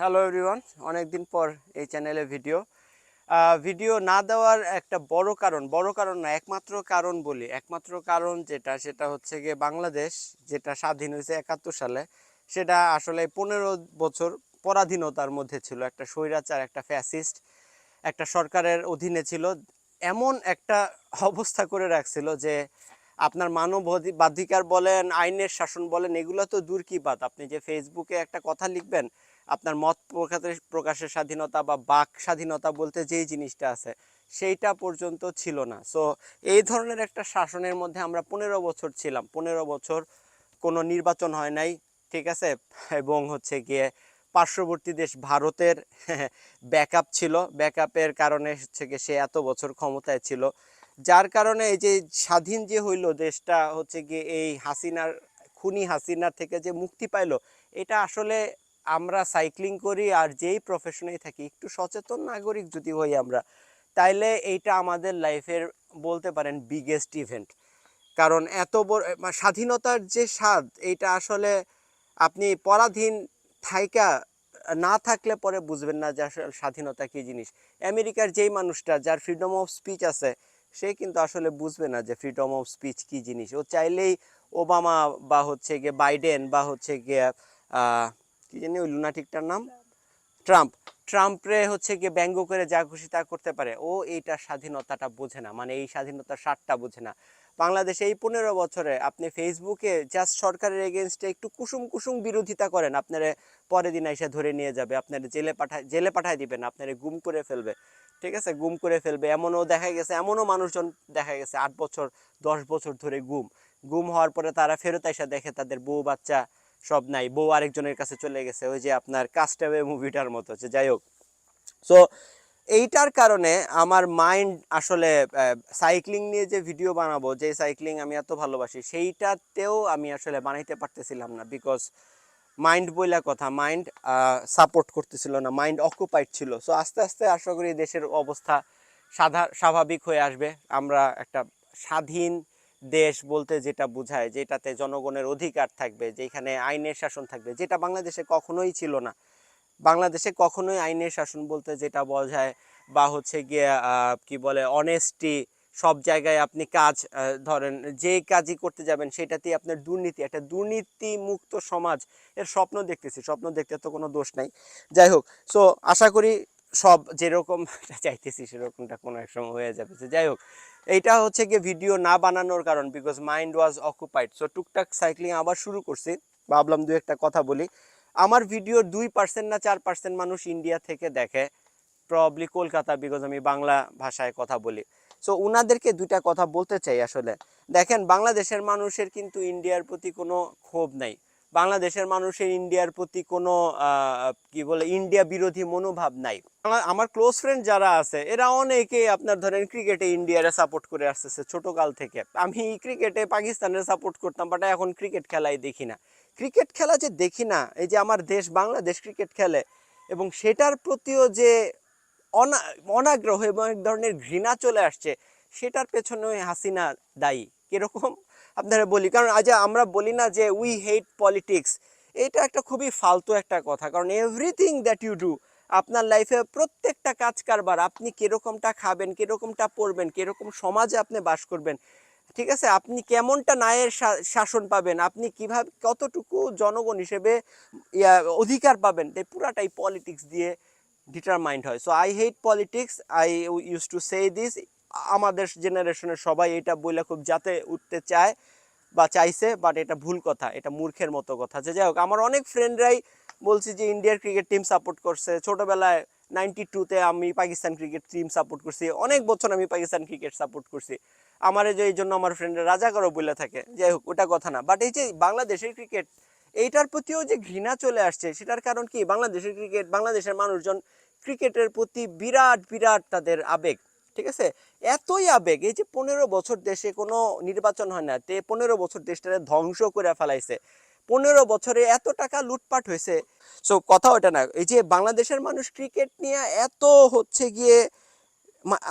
Hello everyone অনেকদিন পর এই চ্যানেলে ভিডিও ভিডিও না দেওয়ার একটা বড় কারণ বড় কারণ না, একমাত্র কারণ বলি। একমাত্র কারণ যেটা, সেটা হচ্ছে গিয়ে বাংলাদেশ, যেটা স্বাধীন হয়েছে একাত্তর সালে, সেটা আসলে পনেরো বছর পরাধীনতার মধ্যে ছিল। একটা স্বৈরাচার, একটা ফ্যাসিস্ট একটা সরকারের অধীনে ছিল। এমন একটা অবস্থা করে রাখছিল যে আপনার মানব অধি- বাধিকার বলেন, আইনের শাসন বলেন, এগুলো তো দূর কি বাদ আপনি যে ফেসবুকে একটা কথা লিখবেন আপনার মত প্রকাশের প্রকাশের স্বাধীনতা বা বাক স্বাধীনতা বলতে যেই জিনিসটা আছে, সেইটা পর্যন্ত ছিল না। সো এই ধরনের একটা শাসনের মধ্যে আমরা পনেরো বছর ছিলাম। পনেরো বছর কোনো নির্বাচন হয় নাই, ঠিক আছে? এবং হচ্ছে গিয়ে পার্শ্ববর্তী দেশ ভারতের ব্যাকআপ ছিল। ব্যাকআপের কারণে হচ্ছে গিয়ে সে এত বছর ক্ষমতায় ছিল। যার কারণে এই যে স্বাধীন যে হইল দেশটা, হচ্ছে গিয়ে এই হাসিনার, খুনি হাসিনার থেকে যে মুক্তি পাইলো, এটা আসলে আমরা সাইক্লিং করি আর যেই প্রফেশনেই থাকি, একটু সচেতন নাগরিক যদি হই আমরা, তাইলে এইটা আমাদের লাইফের বলতে পারেন বিগেস্ট ইভেন্ট কারণ এত বড় স্বাধীনতার যে স্বাদ, এইটা আসলে আপনি পরাধীন থাইকা না থাকলে পরে বুঝবেন না যে আসলে স্বাধীনতা কী জিনিস। আমেরিকার যেই মানুষটা, যার ফ্রিডম অফ স্পিচ আছে, সে কিন্তু আসলে বুঝবে না যে ফ্রিডম অফ স্পিচ কী জিনিস। ও চাইলেই ওবামা বা হচ্ছে গিয়ে বাইডেন বা হচ্ছে গিয়ে কি জানি ওই লুনাটিকটার নাম? ট্রাম্প ট্রাম্পরে হচ্ছে গিয়ে ব্যঙ্গ করে যা খুশি তা করতে পারে। ও এইটা স্বাধীনতাটা বোঝে না। মানে এই স্বাধীনতার স্বাদটা বোঝে না। বাংলাদেশে এই পনেরো বছরে আপনি ফেসবুকে জাস্ট সরকারের এগেনস্টে একটু কুসুম কুসুম বিরোধিতা করেন, আপনারা পরের দিন এসে ধরে নিয়ে যাবে, আপনারা জেলে পাঠায় জেলে পাঠায় দিবেন, আপনারা গুম করে ফেলবে। ঠিক আছে? গুম করে ফেলবে। এমনও দেখা গেছে, এমনও মানুষজন দেখা গেছে, আট বছর, দশ বছর ধরে গুম। গুম হওয়ার পরে তারা ফেরত এসে দেখে তাদের বউ বাচ্চা সব নাই, বউ আরেকজনের কাছে চলে গেছে, ওই যে আপনার কাস্টাবে মুভিটার মতো হচ্ছে যাই হোক। সো এইটার কারণে আমার মাইন্ড আসলে সাইক্লিং নিয়ে যে ভিডিও বানাবো, যে সাইক্লিং আমি এত ভালোবাসি, সেইটাতেও আমি আসলে বানাইতে পারতেছিলাম না বিকজ মাইন্ড বইলা কথা মাইন্ড সাপোর্ট করতেছিল না মাইন্ড অকুপাইড ছিল। সো আস্তে আস্তে আশা করি দেশের অবস্থা সাধা, স্বাভাবিক হয়ে আসবে। আমরা একটা স্বাধীন দেশ বলতে যেটা বোঝায়, যেটাতে জনগণের অধিকার থাকবে, যেখানে আইনের শাসন থাকবে, যেটা বাংলাদেশে কখনোই ছিল না। বাংলাদেশে কখনোই আইনের শাসন বলতে যেটা বোঝায় বা হচ্ছে গিয়ে কি বলে অনেস্টি সব জায়গায় আপনি কাজ ধরেন যে কাজই করতে যাবেন, সেটাতেই আপনার দুর্নীতি, একটা দুর্নীতি মুক্ত সমাজ, এর স্বপ্ন দেখতেছি, স্বপ্ন দেখতে তো কোনো দোষ নাই। যাই হোক সো আশা করি সব যেরকম চাইতেছি সেরকমটা কোনো এক সময় হয়ে যাবে। যাই হোক, এইটা হচ্ছে গিয়ে ভিডিও না বানানোর কারণ because mind was occupied so টুকটাক সাইক্লিং আবার শুরু করছি। ভাবলাম দু একটা কথা বলি। আমার ভিডিওর দুই পার্সেন্ট না চার পার্সেন্ট মানুষ ইন্ডিয়া থেকে দেখে প্রবলি কলকাতা বিকজ আমি বাংলা ভাষায় কথা বলি। সো উনাদেরকে দুইটা কথা বলতে চাই আসলে। দেখেন, বাংলাদেশের মানুষের কিন্তু ইন্ডিয়ার প্রতি কোনো ক্ষোভ নাই। বাংলাদেশের মানুষের ইন্ডিয়ার প্রতি কোনো কি বলে ইন্ডিয়া বিরোধী মনোভাব নাই। আমার- ক্লোজ ফ্রেন্ড যারা আছে, এরা অনেকেই আপনার ধরেন ক্রিকেটে ইন্ডিয়ারে সাপোর্ট করে আসতেছে ছোটকাল থেকে। আমি ক্রিকেটে পাকিস্তানের সাপোর্ট করতাম বাট এখন ক্রিকেট খেলাই দেখি না। ক্রিকেট খেলা যে দেখি না, এই যে আমার দেশ বাংলাদেশ ক্রিকেট খেলে, এবং সেটার প্রতিও যে অনা অনাগ্রহ এবং এক ধরনের ঘৃণা চলে আসছে, সেটার পেছনে হাসিনা দায়ী। কীরকম? আপনারা বলি। কারণ আজ আমরা বলি না যে উই হেট পলিটিক্স এটা একটা খুবই ফালতু একটা কথা। কারণ এভরিথিং দ্যাট ইউ ডু আপনার লাইফে প্রত্যেকটা কাজ কারবার, আপনি কিরকমটা খাবেন, কীরকমটা পড়বেন, কীরকম সমাজে আপনি বাস করবেন, ঠিক আছে? আপনি কেমনটা ন্যায়ের শা- শাসন পাবেন, আপনি কীভাবে, কতটুকু জনগণ হিসেবে অধিকার পাবেন, এই পুরাটাই পলিটিক্স দিয়ে ডিটারমাইন্ড হয়। So I hate politics I use to say this আমাদের জেনারেশনের সবাই এটা বলে খুব যাতে উঠতে চায় বা চাইছে বাট এটা ভুল কথা, এটা মূর্খের মতো কথা। যে যাই হোক, আমার অনেক ফ্রেন্ডরাই বলছি যে ইন্ডিয়ার ক্রিকেট টিম সাপোর্ট করছে। ছোটবেলায় নাইনটি টুতে আমি পাকিস্তান ক্রিকেট টিম সাপোর্ট করছি। অনেক বছর আমি পাকিস্তান ক্রিকেট সাপোর্ট করছি। আমার যে এই জন্য আমার ফ্রেন্ডরা রাজা করো বলে থাকে। যাই হোক, ওটা কথা না। বাট এই যে বাংলাদেশের ক্রিকেট এইটার প্রতিও যে ঘৃণা চলে আসছে, সেটার কারণ কি? বাংলাদেশের ক্রিকেট বাংলাদেশের মানুষজন ক্রিকেটের প্রতি বিরাট বিরাট তাদের আবেগ। ঠিক আছে? এতই আবেগ, এই যে পনেরো বছর দেশে কোনো নির্বাচন হয় না, তে পনেরো বছর দেশটারে ধ্বংস করে ফেলাইছে। পনেরো বছরে এত টাকা লুটপাট হয়েছে। সো কথা ওটা না, এই যে বাংলাদেশের মানুষ ক্রিকেট নিয়ে এত হচ্ছে গিয়ে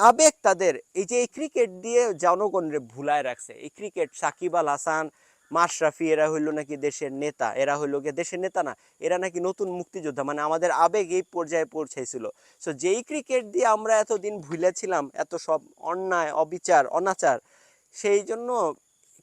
আবেগ তাদের, এই যে এই ক্রিকেট দিয়ে জনগণরে ভুলায় রাখছে। এই ক্রিকেট সাকিব আল হাসান মাশরাফি, এরা হইল নাকি দেশের নেতা, এরা হইল গিয়ে দেশের নেতা না, এরা নাকি নতুন মুক্তিযোদ্ধা মানে আমাদের আবেগ এই পর্যায়ে পৌঁছাইছিল। সো যেই ক্রিকেট দিয়ে আমরা এতদিন ভুলেছিলাম এত সব অন্যায়, অবিচার, অনাচার, সেই জন্য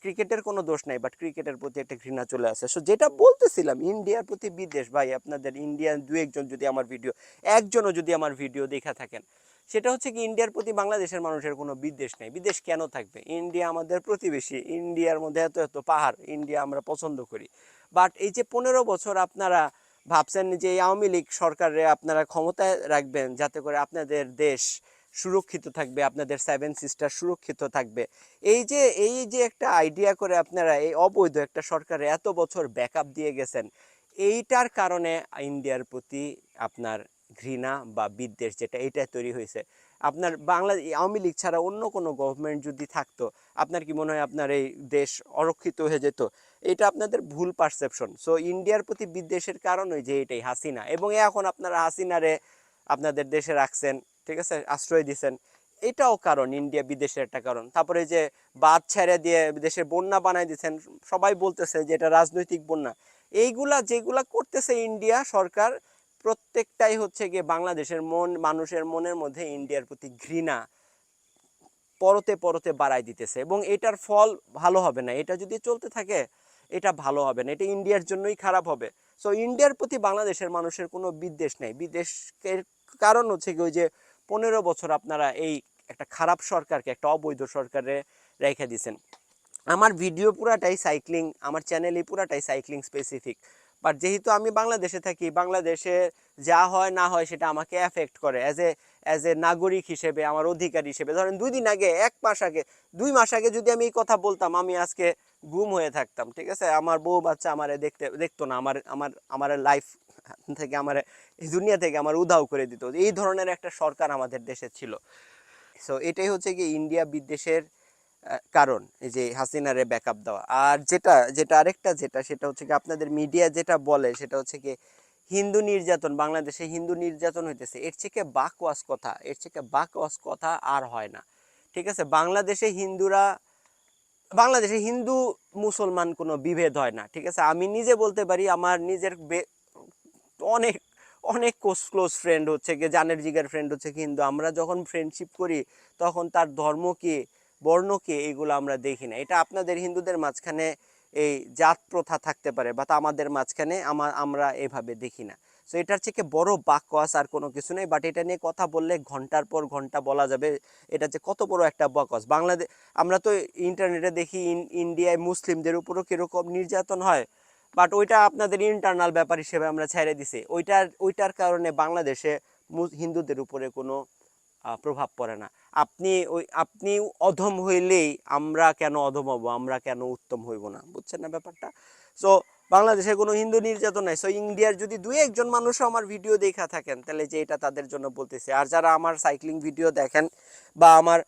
ক্রিকেটের কোনো দোষ নাই বাট ক্রিকেটের প্রতি একটা ঘৃণা চলে আসে। সো যেটা বলতেছিলাম, ইন্ডিয়ার প্রতি বিদেশ ভাই, আপনাদের ইন্ডিয়ান দু একজন যদি আমার ভিডিও, একজনও যদি আমার ভিডিও দেখা থাকেন, সেটা হচ্ছে কি ইন্ডিয়ার প্রতি বাংলাদেশের মানুষের কোনো বিদ্বেষ নেই। বিদেশ কেন থাকবে? ইন্ডিয়া আমাদের প্রতিবেশী, ইন্ডিয়ার মধ্যে এত এত পাহাড়, ইন্ডিয়া আমরা পছন্দ করি। বাট এই যে পনেরো বছর আপনারা ভাবছেন যে আওয়ামী লীগ সরকারে আপনারা ক্ষমতায় রাখবেন, যাতে করে আপনাদের দেশ সুরক্ষিত থাকবে, আপনাদের সেভেন সিস্টার সুরক্ষিত থাকবে। এই যে এই যে একটা আইডিয়া করে আপনারা এই অবৈধ একটা সরকারে এত বছর ব্যাকআপ দিয়ে গেছেন, এইটার কারণে ইন্ডিয়ার প্রতি আপনার ঘৃণা বা বিদ্বেষ যেটা এটা তৈরি হয়েছে। আপনার বাংলা, আওয়ামী লীগ ছাড়া অন্য কোনো গভর্নমেন্ট যদি থাকতো, আপনার কি মনে হয় আপনার এই দেশ অরক্ষিত হয়ে যেত? এটা আপনাদের ভুল পারসেপশন সো ইন্ডিয়ার প্রতি বিদ্বেষের কারণ ওই যে এটাই, হাসিনা। এবং এখন আপনারা হাসিনারে আপনাদের দেশে রাখছেন ঠিক আছে, আশ্রয় দিছেন এটাও কারণ, ইন্ডিয়া বিদেশের একটা কারণ। তারপরে যে বাদ ছেড়ে দিয়ে দেশের বন্যা বানাই দিচ্ছেন সবাই বলতেছে যে এটা রাজনৈতিক বন্যা। এইগুলা যেগুলা করতেছে ইন্ডিয়া সরকার, প্রত্যেকটাই হচ্ছে গিয়ে বাংলাদেশের মন, মানুষের মনের মধ্যে ইন্ডিয়ার প্রতি ঘৃণা পরতে পরতে বাড়াই দিতেছে। এবং এটার ফল ভালো হবে না। এটা যদি চলতে থাকে, এটা ভালো হবে না। এটা ইন্ডিয়ার জন্যই খারাপ হবে। সো ইন্ডিয়ার প্রতি বাংলাদেশের মানুষের কোনো বিদ্বেষ নেই। বিদ্বেষের কারণ হচ্ছে কি ওই যে পনেরো বছর আপনারা এই একটা খারাপ সরকারকে, একটা অবৈধ সরকারে রেখে দিয়েছেন। আমার ভিডিও পুরাটাই সাইক্লিং, আমার চ্যানেলই পুরাটাই সাইক্লিং স্পেসিফিক বাট যেহেতু আমি বাংলাদেশে থাকি, বাংলাদেশে যা হয় না হয় সেটা আমাকে এফেক্ট করে। অ্যাজ এ অ্যাজ এ নাগরিক হিসেবে, আমার অধিকার হিসেবে। ধরেন দুই দিন আগে, এক মাস আগে, দুই মাস আগে যদি আমি এই কথা বলতাম, আমি আজকে গুম হয়ে থাকতাম, ঠিক আছে? আমার বউ বাচ্চা আমারে দেখতে, দেখতো না। আমার আমার আমার লাইফ থেকে আমার, এই দুনিয়া থেকে আমার উধাও করে দিত। এই ধরনের একটা সরকার আমাদের দেশে ছিল। সো এটাই হচ্ছে কি ইন্ডিয়া বিদ্বেষের কারণ, এই যে হাসিনারে ব্যাকআপ দেওয়া। আর যেটা যেটা আরেকটা, যেটা, সেটা হচ্ছে কি আপনাদের মিডিয়া যেটা বলে, সেটা হচ্ছে কি হিন্দু নির্যাতন, বাংলাদেশে হিন্দু নির্যাতন হইতেছে। এর থেকে বাকওয়াস কথা, এর থেকে বাকওয়াস কথা আর হয় না। ঠিক আছে? বাংলাদেশে হিন্দুরা, বাংলাদেশে হিন্দু মুসলমান কোনো বিভেদ হয় না। ঠিক আছে? আমি নিজে বলতে পারি, আমার নিজের অনেক অনেক ক্লোজ ফ্রেন্ড হচ্ছে কি জানের জিগার ফ্রেন্ড হচ্ছে কি হিন্দু আমরা যখন ফ্রেন্ডশিপ করি, তখন তার ধর্ম কি, বর্ণ কি, এগুলো আমরা দেখি না। এটা আপনাদের হিন্দুদের মাঝখানে এই জাত প্রথা থাকতে পারে বা তা আমাদের মাঝখানে আমার এভাবে দেখি না। সো এটার থেকে বড় বাকওয়াস আর কোনো কিছু নেই বাট এটা নিয়ে কথা বললে ঘণ্টার পর ঘণ্টা বলা যাবে, এটা যে কত বড় একটা বাকওয়াস বাংলাদেশ আমরা তো ইন্টারনেটে দেখি, ইন- ইন্ডিয়ায় মুসলিমদের উপরও কীরকম নির্যাতন হয় বাট ওইটা আপনাদের ইন্টারনাল ব্যাপার হিসেবে আমরা ছেড়ে দিছি। ওইটার ওইটার কারণে বাংলাদেশে হিন্দুদের উপরে কোনো প্রভাব পড়ে না। আপনি ওই, আপনি অধম হইলেই আমরা কেন অধম হব? আমরা কেন উত্তম হইব না? বুঝছেন না ব্যাপারটা? সো বাংলাদেশে কোনো হিন্দু নির্যাতন নাই। সো ইন্ডিয়ার যদি দুই একজন মানুষও আমার ভিডিও দেখা থাকেন, তাহলে যে এটা তাদের জন্য বলতেছে। আর যারা আমার সাইক্লিং ভিডিও দেখেন বা আমার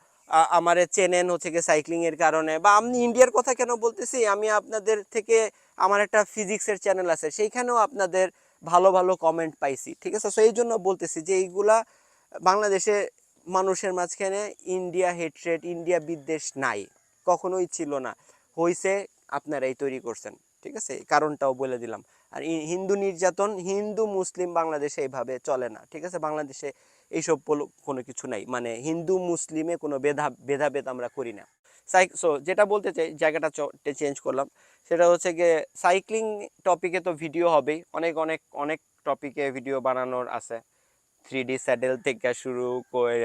আমারে চেনেন হচ্ছে গিয়ে সাইক্লিংয়ের কারণে। বা আমি ইন্ডিয়ার কথা কেন বলতেছি? আমি আপনাদের থেকে আমার একটা ফিজিক্সের চ্যানেল আছে, সেইখানেও আপনাদের ভালো ভালো কমেন্ট পাইছি, ঠিক আছে? সো এই জন্য বলতেছি যে এইগুলা বাংলাদেশে মানুষের মাঝখানে ইন্ডিয়া হেট্রেট ইন্ডিয়া বিদ্বেষ নাই, কখনোই ছিল না। হইছে, আপনারাই তৈরি করছেন, ঠিক আছে? কারণটাও বলে দিলাম। আর হিন্দু নির্যাতন, হিন্দু, মুসলিম বাংলাদেশে এইভাবে চলে না, ঠিক আছে? বাংলাদেশে এইসব কোনো কিছু নাই। মানে হিন্দু, মুসলিমে কোনো ভেদা ভেদাভেদ আমরা করি না। সাইক সো যেটা বলতে চাই, জায়গাটা চেঞ্জ করলাম, সেটা হচ্ছে গিয়ে সাইক্লিং টপিকে তো ভিডিও হবেই। অনেক অনেক অনেক টপিকে ভিডিও বানানোর আছে। থ্রি ডি স্যাডেল থেকে শুরু করে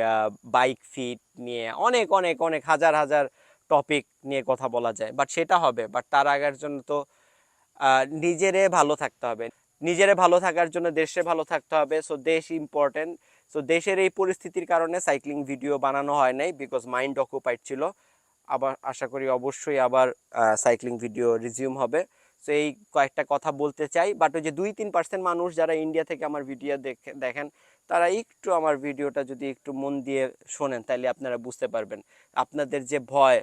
বাইক ফিট নিয়ে অনেক অনেক অনেক হাজার হাজার টপিক নিয়ে কথা বলা যায়। বাট সেটা হবে বাট তার আগের জন্য তো নিজেরে ভালো থাকতে হবে। নিজেরে ভালো থাকার জন্য দেশে ভালো থাকতে হবে। সো দেশ ইম্পর্টেন্ট সো দেশের এই পরিস্থিতির কারণে সাইক্লিং ভিডিও বানানো হয় নাই বিকজ মাইন্ড অকুপাইড ছিল। আবার আশা করি অবশ্যই আবার সাইক্লিং ভিডিও রিজিউম হবে। সো এই কয়েকটা কথা বলতে চাই। বাট ওই যে দুই তিন পার্সেন্ট মানুষ যারা ইন্ডিয়া থেকে আমার ভিডিও দেখে, দেখেন, তারা একটু আমার ভিডিওটা যদি একটু মন দিয়ে শোনেন তাহলে আপনারা বুঝতে পারবেন। আপনাদের যে ভয়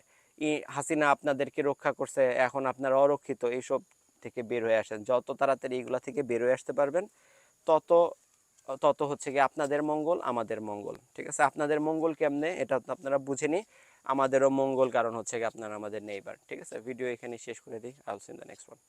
হাসিনা আপনাদেরকে রক্ষা করছে, এখন আপনারা অরক্ষিত, এইসব থেকে বের হয়ে আসেন। যত তাড়াতাড়ি এগুলা থেকে বের হয়ে আসতে পারবেন, তত তত হচ্ছে কি আপনাদের মঙ্গল, আমাদের মঙ্গল। ঠিক আছে? আপনাদের মঙ্গল কেমনে? এটা আপনারা বুঝে নি আমাদেরও মঙ্গল কারণ হচ্ছে কি আপনারা আমাদের নেইবার ঠিক আছে? ভিডিও এখানে শেষ করে দিই। All in the next one